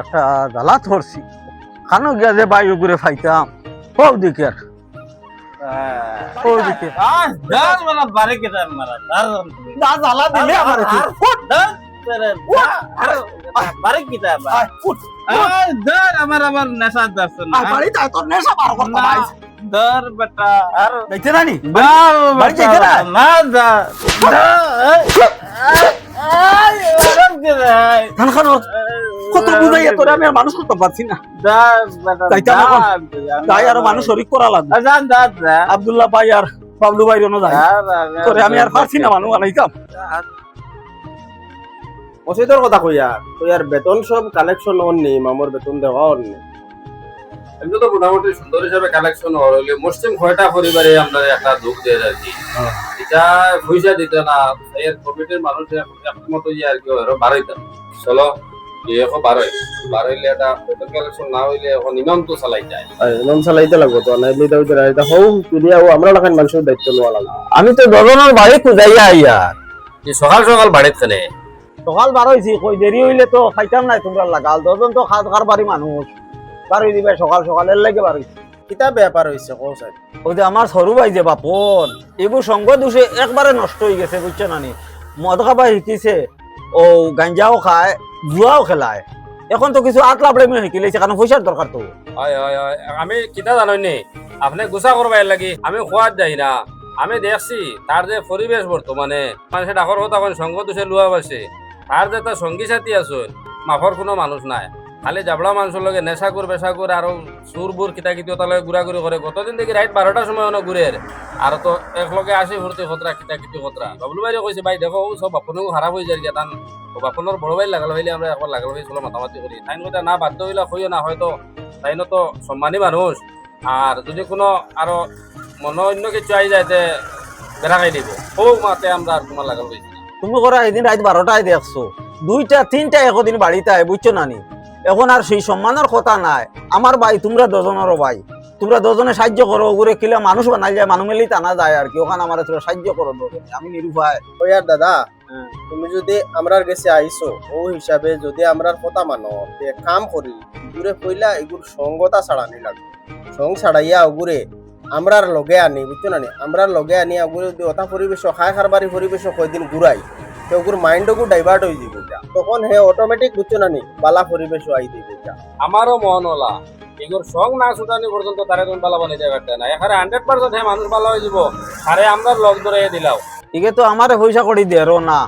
একটা জ্বালা ধরছি। খানো গিয়া যে বায়ু ঘুরে ফাইতাম? ও দিকে আর। ও দিকে। জ্বালা দিলে আমার আমার আমার নেশা না। তোর নেশা বার করতে দর বেটা আর না নি বাড়ি যাইতে না? না দা ধান খানো কত বুঝাইয়া তোরে আমি আর মানুষ করতে পারছি না। তাই আর মানুষ করা লাগবে। আব্দুল্লাহ ভাই আর বাবলু ভাই রনো তোরে আমি আর পারছি না, মানুষ বানাইতাম মসজিদের কথা কইয়া, কইয়ার বেতন সব কালেকশন অননি মামর বেতন দেওয়া অননি এমনি তো মোটামুটি সুন্দর হিসাবে কালেকশন হলে মুসলিম কয়টা পরিবারে আমরা একটা দুঃখ দেয় আর কি। এটা পয়সা দিত না এর কমিটির মানুষ একমত ইয়ে আর কি বাড়াইতাম চলো এখন বাড়াই। বাড়াইলে এটা কালেকশন না হইলে এখন ইমাম তো চালাই যায়। ইমাম চালাইতে লাগবো তো না তুলিয়া ও আমরা লাখান মানুষের দায়িত্ব নেওয়া লাগবে। আমি তো দজনের বাড়ি খুঁজাইয়া আইয়া যে সকাল সকাল বাড়িত কেনে? সকাল বার হয়েছি কই দেরি হইলে তো খাইতাম নাই তোমরা লাগাল দজন তো খার বাড়ি মানুষ। বার হয়ে দিবে সকাল সকালের লাগে বার হয়েছি কিতা ব্যাপার হইছে কও সাই ওই যে আমার সরু ভাই যে বাপন এইবোৰ সঙ্গ দোষে একবারে নষ্ট হয়ে গেছে বুঝছ নানি মদ খাবা শিকিছে ও গাঞ্জাও খায় জুয়াও খেলায়। এখন তো কিছু আট লাভড়ে মেয়ে শিকিলেছে কারণ পয়সার দরকার তো হয় হয় হয়। আমি কিতা জানি আপনি গুছা করবাই লাগি। আমি খোয়াত যাই না। আমি দেখছি তার যে পরিবেশ বর্তমানে মানুষের ডাকর কথা কোন সঙ্গ দোষে লুয়া পাইছে তার যে তার সঙ্গী সাথী আছে মাফর কোনো মানুষ নাই। খালি জাবলা মানুষের লগে নেশা কর বেশা করে আর সুর বুর কিতা কিতা তালে ঘুরাঘুরি করে গতদিন দেখি রাইট বারোটার সময় অনেক ঘুরে আর তো একলগে আসি ফুর্তি খতরা কিতা কিতি খতরা বাবলু ভাই কইছে ভাই, দেখো সব বাপনকো খারাপ হয়ে যায় তান বাপনের বড় ভাই লাগাল হইলে আমরা একবার লাগাল ভাই চলো মাতামাতি করি তাই কথা না, বাধ্য হইলে কইও না, হয়তো তাইনো তো সম্মানী মানুষ। আর যদি কোনো আরও মনে অন্য কিছু আই যায়, তে বেড়া দিব। ও মাতে আমরা আর তোমার লাগাল তুমি করা এদিন রাত বারোটায় দেখছ। দুইটা, তিনটা একদিন বাড়িতে বুঝছ নানি এখন আর সেই সম্মানের কথা নাই। আমার ভাই তোমরা দুজনেরও ভাই। তোমরা দুজনে সাহায্য করো ওগুলো কিলে মানুষ বানাই যায় মানুষ মেলেই টানা যায় আর কি। ওখানে আমার তোরা সাহায্য করো দুজনে। আমি নিরুপায়। কইয়ার দাদা তুমি যদি আমরার কাছে আইছো ও হিসাবে যদি আমরার কথা মানো কাম করি দূরে কইলা এগুর সঙ্গতা ছাড়ানি লাগবে। সঙ্গ ছাড়াইয়া ওগুরে আমরার লগে আনি বুঝছ না? আমরার লগে আনি ওগুরে যদি অথা পরিবেশ খায় খারবারি পরিবেশ কয়দিন ঘুরাই। তো ওগুর মাইন্ডকু ডাইভার্ট হয়ে যাব তখন হে অটোমেটিক বুঝছ না নি? বালা পরিবেশ আই দিবে যা। আমারও মন হলা এগুর সং না ছুটানি পর্যন্ত তারে তুমি বালা দেবে একটা না। এখানে হান্ড্রেড পার্সেন্ট হ্যাঁ মানুষ ভালো হয়ে যাব আরে আমরা লগ ধরে দিলাও। ইগে তো আমারে পয়সা করি দেরো না।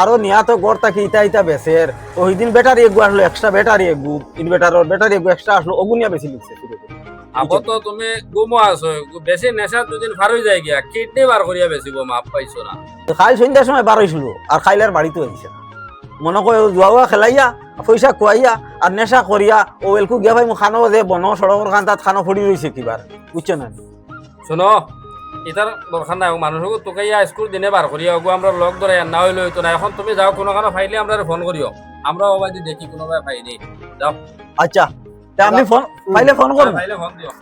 আরও নিয়া তো গড় তাকি ইতা ইটা বেসের ওই দিন ব্যাটারি এগু আসলো এক্সট্রা ব্যাটারি এগু ইনভার্টারের ব্যাটারি এগু এক্সট্রা আসলো ওগুনিয়া বেশি লিখছে শুরু করে। আবো তো তুমি গুমো আছো বেশি নেশা দুদিন ফার হয়ে যায় গিয়া কিডনি বার করিয়া বেশি গো মাপ পাইছো না। খাই সন্ধ্যার সময় বার হয়েছিল আর খাইলে আর বাড়িতে হয়েছে না মনে করে জুয়া খেলাইয়া পয়সা খুয়াইয়া আর নেশা করিয়া ও এলকু গিয়া ভাই মো খানো যে বন সড়কের খান তাত খানো ফড়ি রয়েছে কিবার বুঝছ না শোনো এটার দরকার নাই মানুষকে তোকাইয়া স্কুল দিনে বার করিয়া ওগো আমরা লগ ধরে না হইলে হইতো না এখন তুমি যাও কোনো কারণে ফাইলে আমরা ফোন করিও আমরা ওবাই দেখি কোনো ভাই ফাইনি আচ্ছা তা আমি ফোন পাইলে ফোন করব ফাইলে ফোন দিও।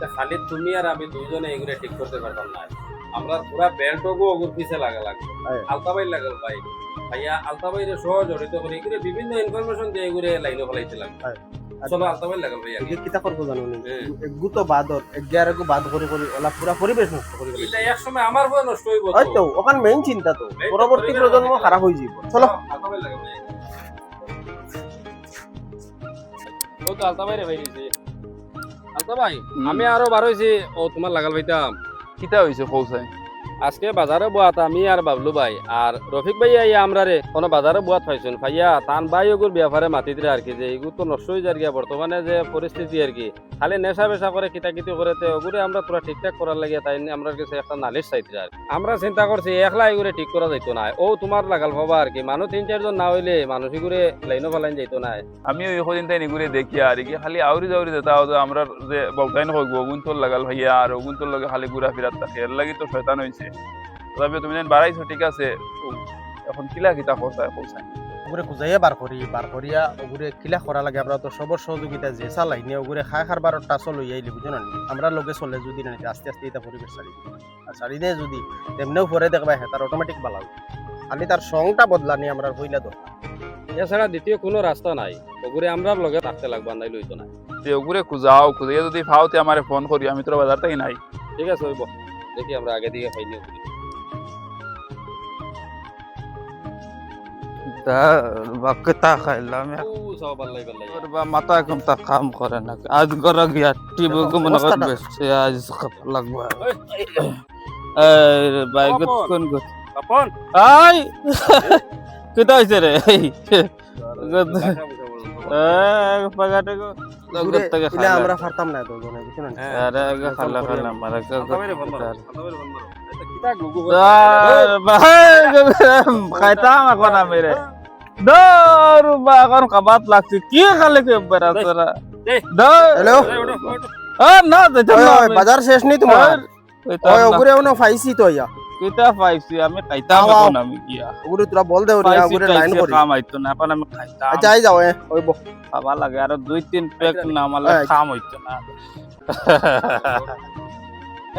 তা খালি তুমি আর আমি দুইজনে এগুলো ঠিক করতে পারতাম না। আমরা পুরা বেল্টগো ওগুর পিছে লাগা লাগবে। হ্যাঁ। আলতাবাই লাগাল ভাই। ভাইয়া আলতাবাইরে সহ জড়িত করে এগুলো বিভিন্ন ইনফরমেশন দিয়ে এগুলো লাইনে ফলাইতে লাগবে হ্যাঁ। চলো আলতাবাই লাগাল ভাইয়া। এগুলো কিতা করব জানো নি হুম। এগু তো বাদর এগারো বাদ করে করে ওলা পুরা পরিবেশ নষ্ট করে ফেলে। এটা এক সময় আমার নষ্ট হইব হয়তো ওখান মেইন চিন্তা তো। পরবর্তী প্রজন্ম খারাপ হয়ে যাব চলো। আলতাবাই লাগাল ভাইয়া। ও তো আলতাবাই রে ভাই আলতা ভাই আমি আরও বার হইছি। ও তোমার লাগাল ভাইতাম। কিতা হয়েছে কৌসাই আজকে বাজারে বুয়াত আমি আর বাবলু ভাই, আর রফিক ভাই আইয়া আমরা রে কোনো বাজারে বুয়াত পাইছেন। ভাইয়া, তান ভাই ওগুর ব্যাপারে মাতিতে আর কি, যে এগুলো তো নষ্ট হয়ে যায় বর্তমানে যে পরিস্থিতি আর কি। খালি নেশা বেশা করে কিতাকিতি করে, তে ওগুরে আমরা পুরা ঠিকঠাক করার লাগে তাই আমরা কাছে একটা নালিশ চাইতে আর আমরা চিন্তা করছি, একলা এগুলো ঠিক করা যাইতো না। ও তোমার লাগাল ভাবা আর কি মানুষ তিন, চারজন না হইলে মানুষ এগুলো লাইনও ফেলাইন যাইতো না। আমি ওই কদিন তাই নিগুরে দেখি আর কি, খালি আউরি জাউরি যেটা হতো আমরা যে বলতাইন হোক ওগুন তোর লাগাল ভাইয়া, আর ওগুন তোর লগে খালি ঘুরা ফিরাত থাকে। এর লাগি তো শয়তান হয়েছে তবে তুমি যেন বাড়াইছো ঠিক আছে। এখন কিলা কিতা কৌসাই ওগুরে খুঁজাইয়া বার করি বার করিয়া ওগুরে কিলা করা লাগে। আমরা তো সবর সহযোগিতা যে চালাই নিয়ে ওগুরে খায় খার বারো লই আইলি বুঝো না? আমরা লগে চলে যদি না আস্তে আস্তে এটা পরিবেশ দিই আর দেয় যদি তেমনিও পরে দেখবা হ্যাঁ তার অটোমেটিক বালাও খালি তার সংটা বদলানি আমরা হইলা দরকার এছাড়া দ্বিতীয় কোনো রাস্তা নাই। ওগুরে আমরা লগে থাকতে লাগবা নাই লইতো না ওগুরে খুঁজাও খুঁজে যদি ফাওতে আমারে ফোন করি আমি তোর বাজার থেকে নাই। ঠিক আছে হইব দেখি আমরা আগে দিকে খাই নিয়ে বাক্যতা খাইলাম ও সব বাল্লাই বাল্লাই বা মাথা এখন তা কাম করে না। আজ গরা গিয়া মনে কর বেশি আজ লাগবে। ভাই কোন গত আই! কিতা হইছে রে? পাগাটে ইলা আমরা ফারতাম না দুজনে বুঝছেন? আরে মারা গো ভাই খাইতাম এখন আমি রে বা এখন কাবাত লাগছে। কি খালে কে বেড়া তোরা? হ্যালো? আ না বাজার শেষ নি তোমার? ওই ওগুরে ওনো ফাইছি তো ইয়া। কিতা পাইছি আমি আও। এখন আমি গিয়া। ওগুরে তোরা বল দে ওরে পাইছি লাইন করি। কাম আইতো না এখন আমি খাইতাম আচ্ছা আই যাও এ ওই বো খাবা লাগে আর দুই তিন পেক না মালে কাম হইতো না।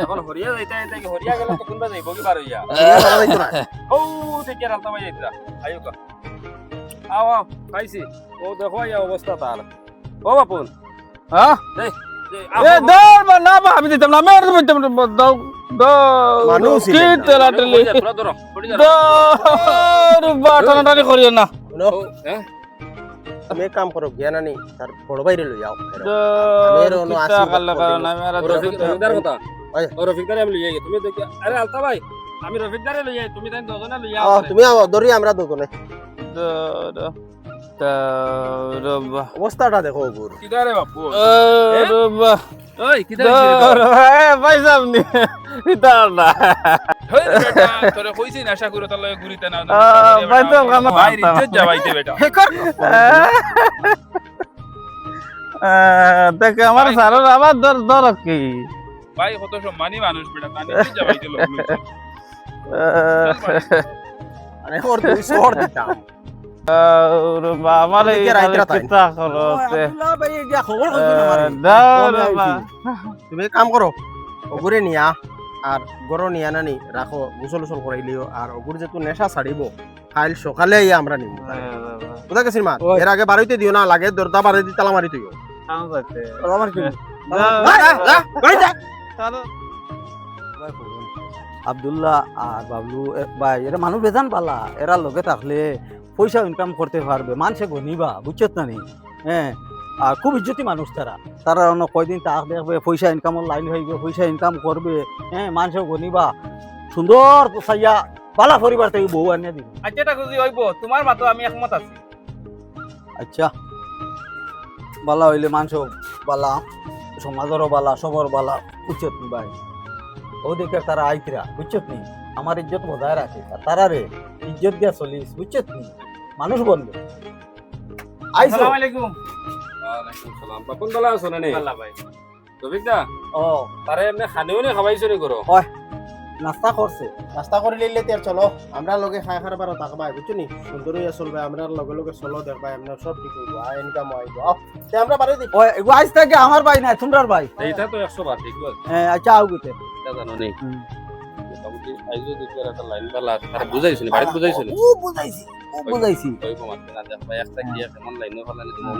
এখন হরিয়া যাইতা যাইতা কি হরিয়া গেল তো কোনবা যাইব কি বার হইয়া খাওয়া যাইতো না ও থেকে রালতা বাই যাইতা আইও কা। আও আও পাইছি ও দেখো ইয়া অবস্থা তার। ও বাপুন। হ্যাঁ? এই এ দর বা না বা আমি দিতাম না মেরে দিতাম দাও মানুষ কি তেলা বা করিও না। হ্যাঁ? কাম করো জ্ঞান আনি তার বড় বাইরে লই যাও দর ono কিতা así, কারণ আমি আর রফিক রফিকদার কথা? ওই। ও রফিকদারে আমি লইয়া তুমি দেখি আরে আলতা ভাই আমি রফিকদারে লইয়া তুমি তাই দুজনে লইয়া আহ, তুমি আও ধরি আমরা দুজনে। অবস্থাটা দেখো ওগুর কিদারে বাপু ওই কিদা দর এ পয়সা নি কিতা না তোরে কইছি আশা করে তার লগে ঘুরিতে না পাইতাম কামা ভাই রিজ্জত যাবাইতে বেটা দেখে আমার সারের আবার দর দর কি ভাই কত সম্মানী মানুষ বেটা না যাবাইতে লোক আরে ওর দুই শহর দিতাম তাই। তুমি কাম করো ওগুরে নিয়া আর গরো নিয়া নানি রাখো গোসল উসল করাইলিও আর ওগুর যেহেতু নেশা ছাড়িব কাল সকালে আমরা নিব কোথা গেছিস মা? এর আগে বাড়িতে দিও না লাগে দরজা বাড়ি দি তালা মারি তুইও কি আব্দুল্লাহ আর বাবলু ভাই এরা মানুষ বেজান পালা। এরা লগে থাকলে পয়সা ইনকাম করতে পারবে মানুষে গনিবা বুঝছত না নি? হ্যাঁ আর খুব ইজ্জতি মানুষ তারা। তারা অন্য কয়দিন তাক দেখবে পয়সা ইনকামের লাইন হইবে পয়সা ইনকাম করবে হ্যাঁ মানুষে গনিবা সুন্দর চাইয়া পালা পরিবার থেকে বউ আনিয়ে দিব। আচ্ছা এটা খুঁজি হইব তোমার মাতো আমি একমত আছি। আচ্ছা বালা হইলে মানুষ বালা সমাজেরও বালা সবর বালা বুঝছত নি ভাই? ও দেখে তারা আইতিরা বুঝছত নি? আমার ইজ্জত বজায় রাখে। তারা রে ইজ্জত দিয়া চলিস বুঝছত নি? মানুষ বনবে। আইসো। আসসালামু আলাইকুম। ওয়ালাইকুম সালাম। বাপুন বলা আছো না নে? আল্লাহ ভাই। রফিকদা ও। তারে এমনি খানিও নে খাবাইছো নি করো নাস্তা করছে। নাস্তা করে লিলে তের চলো। আমরা লগে খাই খার বার থাকবা বুঝছ নি? সুন্দর হইয়া চলবে আমরা লগে লগে চলো দেখবা আমরা সব ঠিক হইব আয় ইনকাম আইব আও তে আমরা বাড়ি দি। ও এগো আইস থাকে আমার ভাই নাই তোমরার ভাই এইটা তো একশো বার ঠিক হ্যাঁ আচ্ছা আও গেতে এটা জানো নি? মোটামুটি আইজো দেখি একটা লাইন বালা বুঝাইছো নি? বাড়িতে বুঝাইছো নি? ও বুঝাইছি ও বুঝাইছি।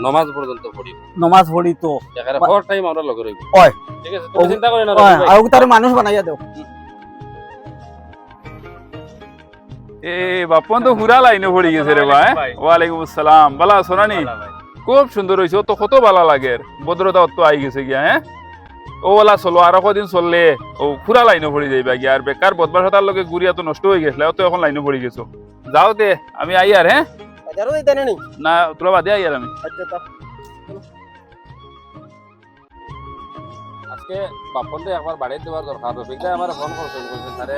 নমাজ পর্যন্ত পড়ি। নমাজ পড়ি তো। দেখারে টাইম আমরা লগে রইব। ওই। ঠিক আছে তুমি চিন্তা করে না ও, রফিক ভাই। আও তার মানুষ বানাইয়া দেও। এ বাপন তো হুরা লাইনে পড়ে গেছে রে ভাই। ভাই। ওয়ালাইকুম আসসালাম। বালা সোনানি খুব সুন্দর হয়েছে তো কত ভালো লাগে। ভদ্রতা অত আই গেছে গিয়া হ্যাঁ? ও ওলা চলো আর কদিন চললে ও পুরা লাইনে পড়ে যাইবা গিয়া। আর বেকার বদমাস লগে গুড়িয়া তো নষ্ট হয়ে গেছিল তো এখন লাইনে পড়ে গেছো। যাও দে আমি আই আর হ্যাঁ দিতে নি না তোরা বাদে আই আর আমি। আচ্ছা তা। আজকে বাপন দে একবার বাড়িতে দেওয়ার দরকার রফিক ভাই আমার ফোন করছেন বলছেন তারে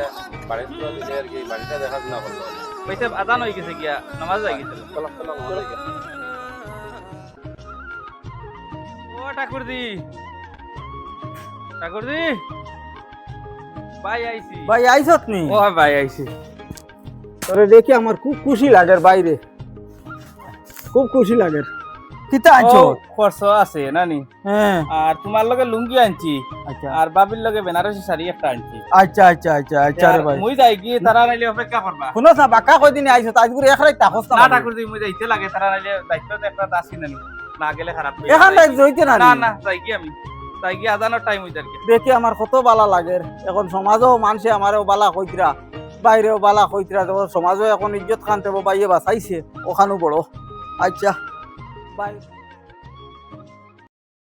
বাড়িতে দেওয়া দিলে আর কি বাড়িটা দেখাশোনা করল পয়সা আদান হয়ে গেছে গিয়া নামাজ হয়ে গেছে? ও ঠাকুরদি ঠাকুরদি ভাই আইছি। ভাই আইছত নি? ও ভাই আইছি। তোরে দেখি আমার খুব খুশি লাগে বাইরে। খুব খুশি লাগে। কিতা আনছো? খরচ আছে নানি? হ্যাঁ। আর তোমার লগে লুঙ্গি আনছি। আচ্ছা। আর বাবির লগে বেনারসি শাড়ি একটা আনছি। আচ্ছা আচ্ছা আচ্ছা আচ্ছা রে ভাই। মুই যাই কি তারা নাইলে অপেক্ষা করবা। শুনো না বাকা কই দিন আইছো? তাজ করে এখানে তাকস না ঠাকুর দি মুই যাইতে লাগে তারা নাইলে দায়িত্ব তো একটা আসি নানি না গেলে খারাপ এখান। জইতে না না না যাই কি আমি। যাই কি আজানোর টাইম হইতার দেখি আমার কত বালা লাগে এখন সমাজও মানুষে আমারও বালা কইতরা বাইরেও বালা কইতরা যখন সমাজও এখন ইজ্জত খান তেব বাইয়ে বাঁচাইছে, ওখানো বড়। আচ্ছা। বাই।